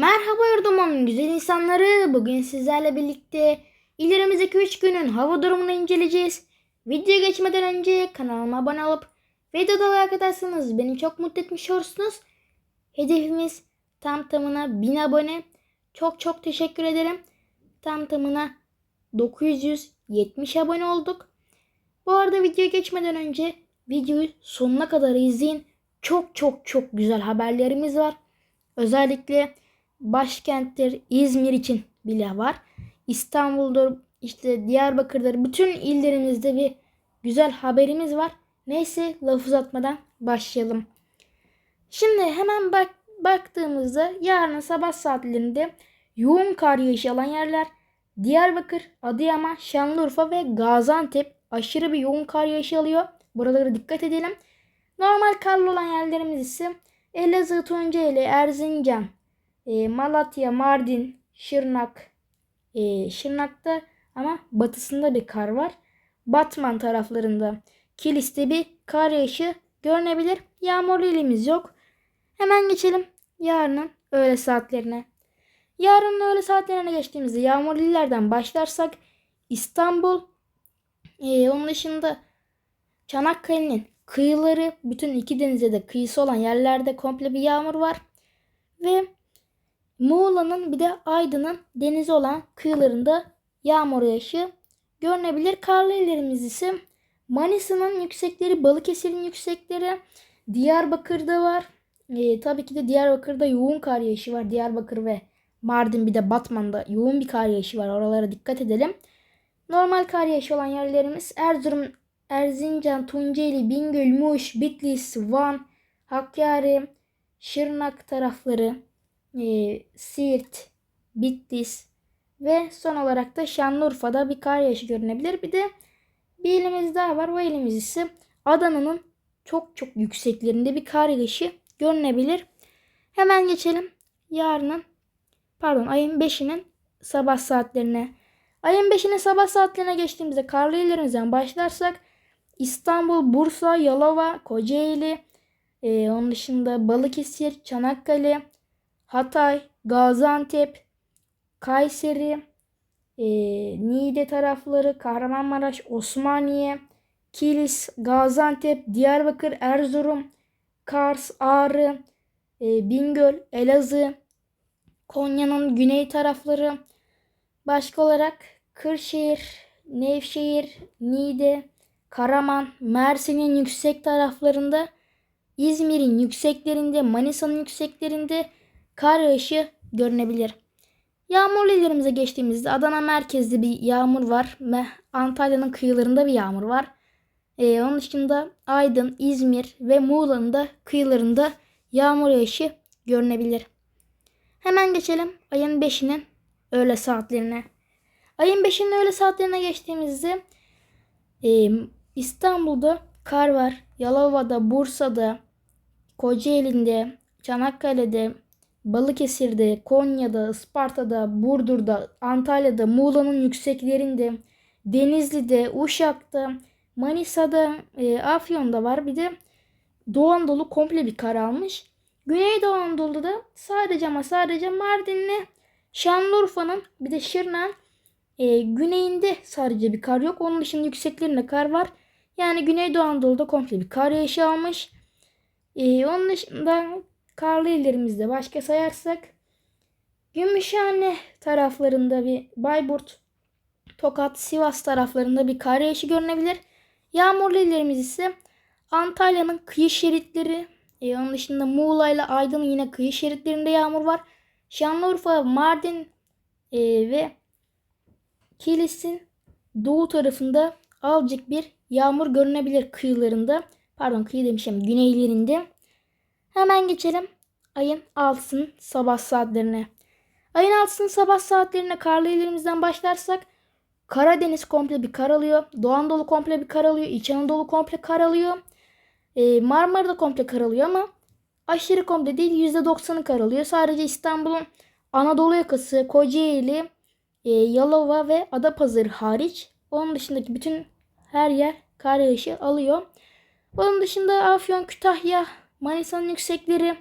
Merhaba yurdumun güzel insanları. Bugün sizlerle birlikte ilerimizdeki 3 günün hava durumunu inceleyeceğiz. Videoya geçmeden önce kanalıma abone olup videoda like atarsanız beni çok mutlu etmiş olursunuz. Hedefimiz tam tamına 1000 abone. Çok çok teşekkür ederim. Tam tamına 970 abone olduk. Bu arada videoya geçmeden önce videoyu sonuna kadar izleyin. Çok çok çok güzel haberlerimiz var. Özellikle başkenttir İzmir için bile var. İstanbul'dur, işte Diyarbakır'dır. Bütün illerimizde bir güzel haberimiz var. Neyse laf uzatmadan başlayalım. Şimdi hemen bak baktığımızda yarın sabah saatlerinde yoğun kar yağışı alan yerler Diyarbakır, Adıyaman, Şanlıurfa ve Gaziantep aşırı bir yoğun kar yağışı alıyor. Buralara dikkat edelim. Normal karlı olan yerlerimiz ise Elazığ, Tunceli, Erzincan, e, Malatya, Mardin, Şırnak. E, Şırnak'ta ama batısında bir kar var. Batman taraflarında Kilis'te bir kar yağışı görünebilir. Yağmurlu ilimiz yok. Hemen geçelim yarının öğle saatlerine. Yarının öğle saatlerine geçtiğimizde yağmurlu illerden başlarsak İstanbul, e, onun dışında Çanakkale'nin kıyıları, bütün iki denize de kıyısı olan yerlerde komple bir yağmur var. Ve Muğla'nın bir de Aydın'ın denizi olan kıyılarında yağmur yağışı görünebilir. Karlı illerimiz ise Manisa'nın yüksekleri, Balıkesir'in yüksekleri, Diyarbakır'da var. Ee, tabii ki de Diyarbakır'da yoğun kar yağışı var. Diyarbakır ve Mardin bir de Batman'da yoğun bir kar yağışı var. Oralara dikkat edelim. Normal kar yağışı olan yerlerimiz Erzurum, Erzincan, Tunceli, Bingöl, Muş, Bitlis, Van, Hakkari, Şırnak tarafları, e, Siirt, Bitlis ve son olarak da Şanlıurfa'da bir kar yağışı görünebilir. Bir de bir ilimiz daha var. O ilimiz ise Adana'nın çok çok yükseklerinde bir kar yağışı görünebilir. Hemen geçelim yarının pardon ayın 5'inin sabah saatlerine. Ayın 5'inin sabah saatlerine geçtiğimizde karlı illerimizden başlarsak İstanbul, Bursa, Yalova, Kocaeli, e, onun dışında Balıkesir, Çanakkale, Hatay, Gaziantep, Kayseri, e, Niğde tarafları, Kahramanmaraş, Osmaniye, Kilis, Gaziantep, Diyarbakır, Erzurum, Kars, Ağrı, e, Bingöl, Elazığ, Konya'nın güney tarafları, başka olarak Kırşehir, Nevşehir, Niğde, Karaman, Mersin'in yüksek taraflarında, İzmir'in yükseklerinde, Manisa'nın yükseklerinde kar yağışı görünebilir. Yağmurlu illerimize geçtiğimizde Adana merkezde bir yağmur var Antalya'nın kıyılarında bir yağmur var. Ee, onun dışında Aydın, İzmir ve Muğla'nın da kıyılarında yağmur yağışı görünebilir. Hemen geçelim ayın 5'inin öğle saatlerine. Ayın 5'inin öğle saatlerine geçtiğimizde e, İstanbul'da kar var. Yalova'da, Bursa'da, Kocaeli'nde, Çanakkale'de, Balıkesir'de, Konya'da, Isparta'da, Burdur'da, Antalya'da, Muğla'nın yükseklerinde, Denizli'de, Uşak'ta, Manisa'da, e, Afyon'da var. Bir de Doğu Anadolu komple bir kar almış. Güneydoğu Anadolu'da sadece ama sadece Mardin'le Şanlıurfa'nın bir de Şırnak'ın e, güneyinde sadece bir kar yok. Onun dışında yükseklerinde kar var. Yani Güneydoğu Anadolu'da komple bir kar yağışı almış. E, onun dışında karlı illerimizde başka sayarsak Gümüşhane taraflarında bir Bayburt, Tokat, Sivas taraflarında bir kar yağışı görünebilir. Yağmurlu illerimiz ise Antalya'nın kıyı şeritleri, e, onun dışında Muğla ile Aydın'ın yine kıyı şeritlerinde yağmur var. Şanlıurfa, Mardin e, ve Kilis'in doğu tarafında azıcık bir yağmur görünebilir kıyılarında. Pardon kıyı demişim güneylerinde. Hemen geçelim ayın 6'sının sabah saatlerine. Ayın 6'sının sabah saatlerine karlı illerimizden başlarsak Karadeniz komple bir kar alıyor. Doğu Anadolu komple bir kar alıyor. İç Anadolu komple kar alıyor. Ee, Marmara'da komple kar alıyor ama aşırı komple değil %90'ı kar alıyor. Sadece İstanbul'un Anadolu yakası, Kocaeli, e, Yalova ve Adapazarı hariç. Onun dışındaki bütün her yer kar yağışı alıyor. Onun dışında Afyon, Kütahya, Manisa'nın yüksekleri,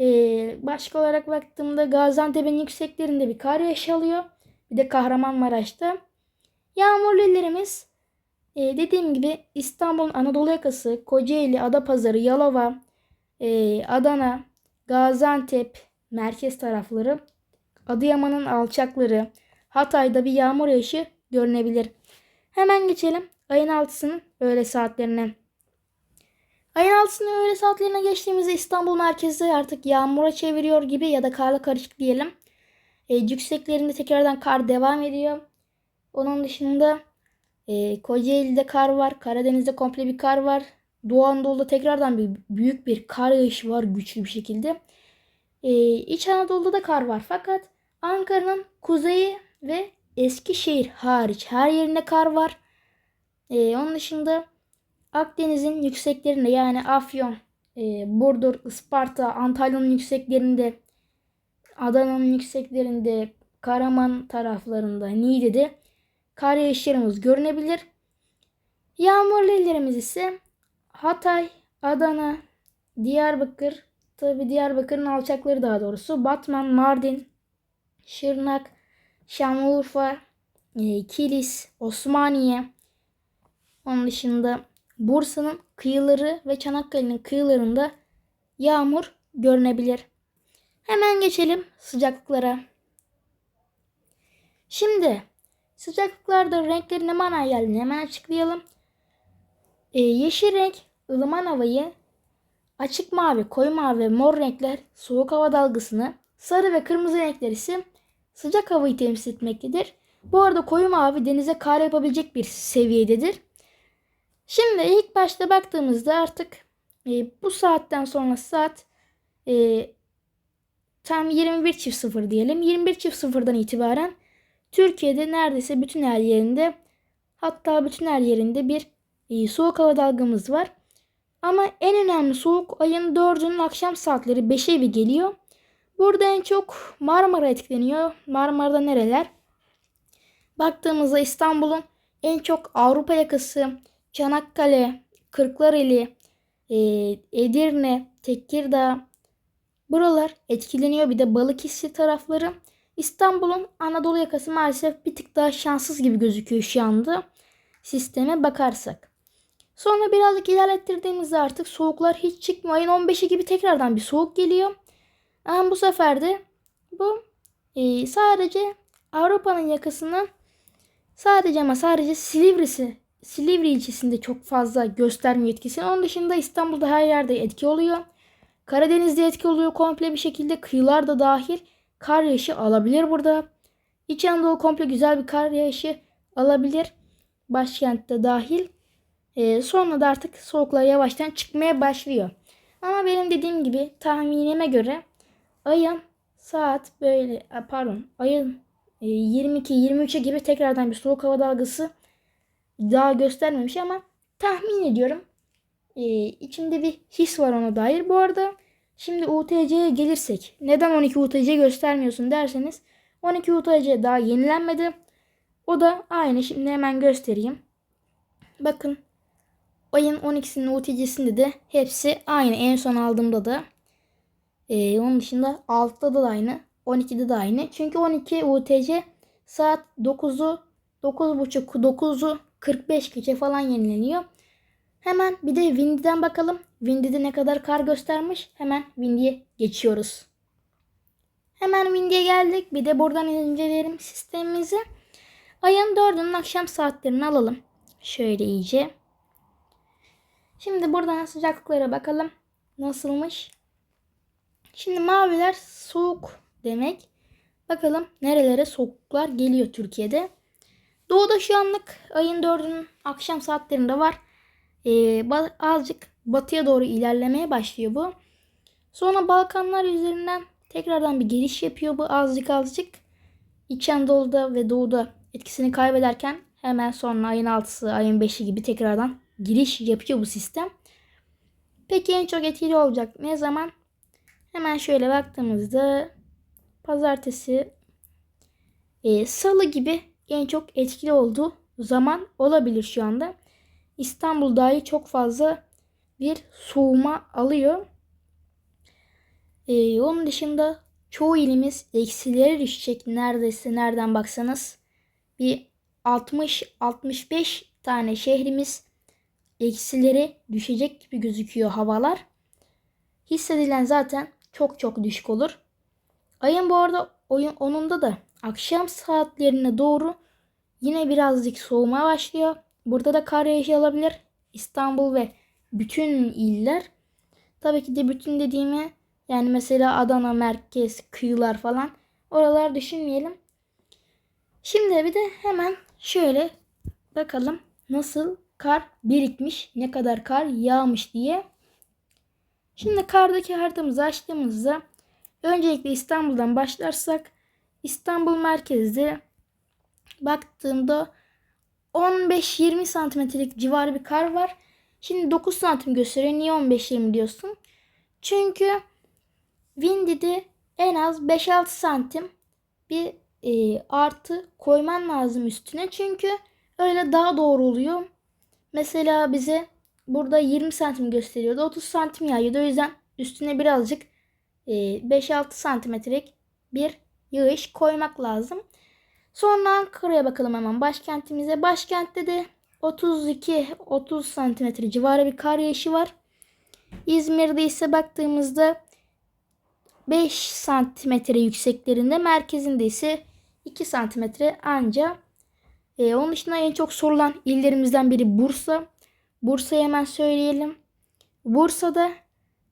Ee, başka olarak baktığımda Gaziantep'in yükseklerinde bir kar yağışı alıyor. Bir de Kahramanmaraş'ta. Yağmurlu illerimiz e, dediğim gibi İstanbul'un Anadolu yakası, Kocaeli, Adapazarı, Yalova, e, Adana, Gaziantep merkez tarafları, Adıyaman'ın alçakları, Hatay'da bir yağmur yağışı görünebilir. Hemen geçelim ayın 6'sının öğle saatlerine. Ayın 6'sının öğle saatlerine geçtiğimizde İstanbul merkezi artık yağmura çeviriyor gibi ya da karla karışık diyelim. E, yükseklerinde tekrardan kar devam ediyor. Onun dışında e, Kocaeli'de kar var. Karadeniz'de komple bir kar var. Doğu Anadolu'da tekrardan bir büyük bir kar yağışı var güçlü bir şekilde. E, İç Anadolu'da da kar var. Fakat Ankara'nın kuzeyi ve Eskişehir hariç her yerinde kar var. E, onun dışında Akdeniz'in yükseklerinde yani Afyon, e, Burdur, Isparta, Antalya'nın yükseklerinde, Adana'nın yükseklerinde, Karaman taraflarında, Niğde'de kar yağışlarımız görünebilir. Yağmurlu illerimiz ise Hatay, Adana, Diyarbakır, tabi Diyarbakır'ın alçakları daha doğrusu, Batman, Mardin, Şırnak, Şanlıurfa, e, Kilis, Osmaniye, onun dışında Bursa'nın kıyıları ve Çanakkale'nin kıyılarında yağmur görünebilir. Hemen geçelim sıcaklıklara. Şimdi sıcaklıklarda renklerin ne manaya geldiğini hemen açıklayalım. Ee, yeşil renk ılıman havayı, açık mavi, koyu mavi ve mor renkler soğuk hava dalgasını, sarı ve kırmızı renkler ise sıcak havayı temsil etmektedir. Bu arada koyu mavi denize kar yapabilecek bir seviyededir. Şimdi ilk başta baktığımızda artık e, bu saatten sonra saat e, tam 21 çift 0 diyelim. 21 çift 0'dan itibaren Türkiye'de neredeyse bütün her yerinde hatta bütün her yerinde bir e, soğuk hava dalgamız var. Ama en önemli soğuk ayın 4'ünün akşam saatleri 5'e bir geliyor. Burada en çok Marmara etkileniyor. Marmara'da nereler? Baktığımızda İstanbul'un en çok Avrupa yakası, Çanakkale, Kırklareli, e, Edirne, Tekirdağ buralar etkileniyor. Bir de Balıkesir tarafları. İstanbul'un Anadolu yakası maalesef bir tık daha şanssız gibi gözüküyor şu anda sisteme bakarsak. Sonra birazcık ilerlettirdiğimizde artık soğuklar hiç çıkmıyor. Ayın 15'i gibi tekrardan bir soğuk geliyor. Ama bu sefer de bu e, sadece Avrupa'nın yakasını sadece ama sadece Silivri'si Silivri ilçesinde çok fazla göstermiyor etkisini. Onun dışında İstanbul'da her yerde etki oluyor. Karadeniz'de etki oluyor komple bir şekilde. Kıyılar da dahil kar yağışı alabilir burada. İç Anadolu komple güzel bir kar yağışı alabilir. Başkentte dahil. Ee, sonra da artık soğuklar yavaştan çıkmaya başlıyor. Ama benim dediğim gibi tahminime göre ayın saat böyle pardon ayın 22-23'e gibi tekrardan bir soğuk hava dalgası daha göstermemiş ama tahmin ediyorum. Ee, içimde bir his var ona dair. Bu arada şimdi UTC'ye gelirsek neden 12 UTC göstermiyorsun derseniz 12 UTC daha yenilenmedi. O da aynı şimdi hemen göstereyim. Bakın ayın 12'sinin UTC'sinde de hepsi aynı. En son aldığımda da ee, onun dışında 6'da da aynı. 12'de de aynı. Çünkü 12 UTC saat 9'u 9.30 9'u 45 gece falan yenileniyor. Hemen bir de Windy'den bakalım. Windy'de ne kadar kar göstermiş. Hemen Windy'ye geçiyoruz. Hemen Windy'ye geldik. Bir de buradan inceleyelim sistemimizi. Ayın 4'ünün akşam saatlerini alalım. Şöyle iyice. Şimdi buradan sıcaklıklara bakalım. Nasılmış? Şimdi maviler soğuk demek. Bakalım nerelere soğuklar geliyor Türkiye'de. Doğuda şu anlık ayın 4'ünün akşam saatlerinde var. Ee, azıcık batıya doğru ilerlemeye başlıyor bu. Sonra Balkanlar üzerinden tekrardan bir geliş yapıyor bu azıcık azıcık. İç Anadolu'da ve Doğu'da etkisini kaybederken hemen sonra ayın 6'sı, ayın 5'i gibi tekrardan giriş yapıyor bu sistem. Peki en çok etkili olacak ne zaman? Hemen şöyle baktığımızda pazartesi, e, salı gibi en çok etkili olduğu zaman olabilir şu anda. İstanbul dahi çok fazla bir soğuma alıyor. Ee, onun dışında çoğu ilimiz eksilere düşecek neredeyse nereden baksanız. Bir 60-65 tane şehrimiz eksilere düşecek gibi gözüküyor havalar. Hissedilen zaten çok çok düşük olur. Ayın bu arada oyun onunda da akşam saatlerine doğru yine birazcık soğumaya başlıyor. Burada da kar yağışı alabilir. İstanbul ve bütün iller. Tabii ki de bütün dediğimi yani mesela Adana merkez, kıyılar falan oralar düşünmeyelim. Şimdi bir de hemen şöyle bakalım nasıl kar birikmiş, ne kadar kar yağmış diye. Şimdi kardaki haritamızı açtığımızda öncelikle İstanbul'dan başlarsak İstanbul merkezde baktığımda 15-20 santimetrelik civarı bir kar var. Şimdi 9 santim gösteriyor. Niye 15-20 diyorsun? Çünkü Windy'de en az 5-6 santim bir e, artı koyman lazım üstüne. Çünkü öyle daha doğru oluyor. Mesela bize burada 20 santim gösteriyordu. 30 santim yağıyordu. O yüzden üstüne birazcık e, 5-6 santimetrelik bir yağış koymak lazım. Sonra Ankara'ya bakalım hemen başkentimize. Başkentte de 32-30 santimetre civarı bir kar yağışı var. İzmir'de ise baktığımızda 5 santimetre yükseklerinde merkezinde ise 2 santimetre anca. Ee, onun dışında en çok sorulan illerimizden biri Bursa. Bursa'yı hemen söyleyelim. Bursa'da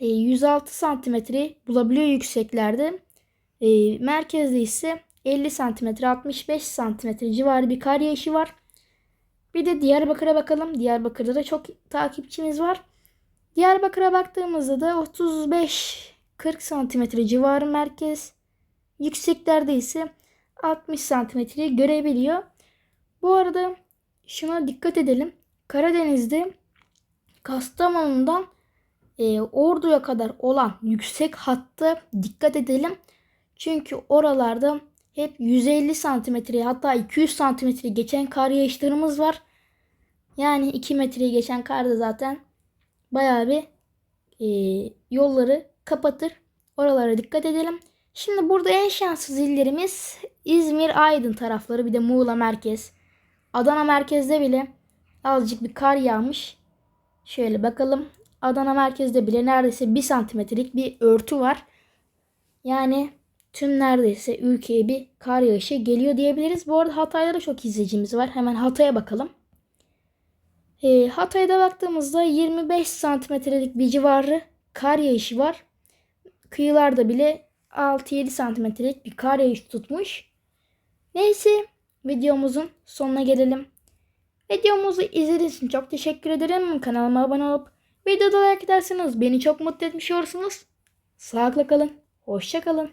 e, 106 santimetre bulabiliyor yükseklerde. E, merkezde ise 50 santimetre 65 santimetre civarı bir kar yağışı var. Bir de Diyarbakır'a bakalım. Diyarbakır'da da çok takipçimiz var. Diyarbakır'a baktığımızda da 35 40 santimetre civarı merkez. Yükseklerde ise 60 santimetreyi görebiliyor. Bu arada şuna dikkat edelim. Karadeniz'de Kastamonu'dan e, Ordu'ya kadar olan yüksek hatta dikkat edelim. Çünkü oralarda hep 150 santimetre hatta 200 santimetre geçen kar yağışlarımız var. Yani 2 metreyi geçen kar da zaten bayağı bir e, yolları kapatır. Oralara dikkat edelim. Şimdi burada en şanssız illerimiz İzmir, Aydın tarafları bir de Muğla merkez. Adana merkezde bile azıcık bir kar yağmış. Şöyle bakalım. Adana merkezde bile neredeyse 1 santimetrelik bir örtü var. Yani tüm neredeyse ülkeye bir kar yağışı geliyor diyebiliriz. Bu arada Hatay'da da çok izleyicimiz var. Hemen Hatay'a bakalım. E, Hatay'da baktığımızda 25 santimetrelik bir civarı kar yağışı var. Kıyılarda bile 6-7 santimetrelik bir kar yağışı tutmuş. Neyse videomuzun sonuna gelelim. Videomuzu izlediğiniz için çok teşekkür ederim. Kanalıma abone olup videoda like ederseniz beni çok mutlu etmiş olursunuz. Sağlıkla kalın. Hoşça kalın.